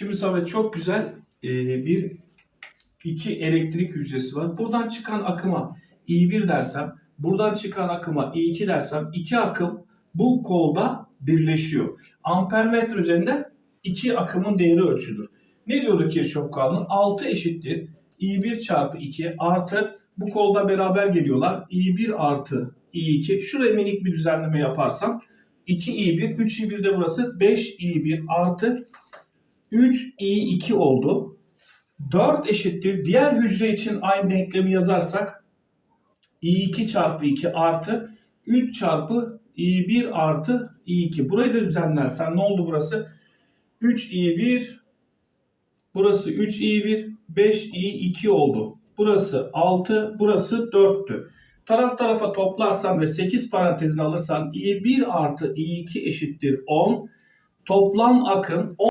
Şimdi Samet çok güzel e, bir iki elektrik hücresi var. Buradan çıkan akıma I1 dersem, buradan çıkan akıma I2 dersem iki akım bu kolda birleşiyor. Ampermetre üzerinden iki akımın değeri ölçülür. Ne diyordu Kirchhoff kanunu? 6 eşittir I1 çarpı 2 artı bu kolda beraber geliyorlar. I1 artı I2. Şuraya minik bir düzenleme yaparsam 2i1, 3i1 de burası 5i1 artı 3i2 oldu. 4 eşittir. Diğer hücre için aynı denklemi yazarsak i2 çarpı 2 artı 3 çarpı i1 artı i2. Burayı da düzenlersen ne oldu burası? 3i1 burası 3i1 5i2 oldu. Burası 6 burası 4'tü. Taraf tarafa toplarsan ve 8 parantezini alırsan i1 artı i2 eşittir 10. Toplam akım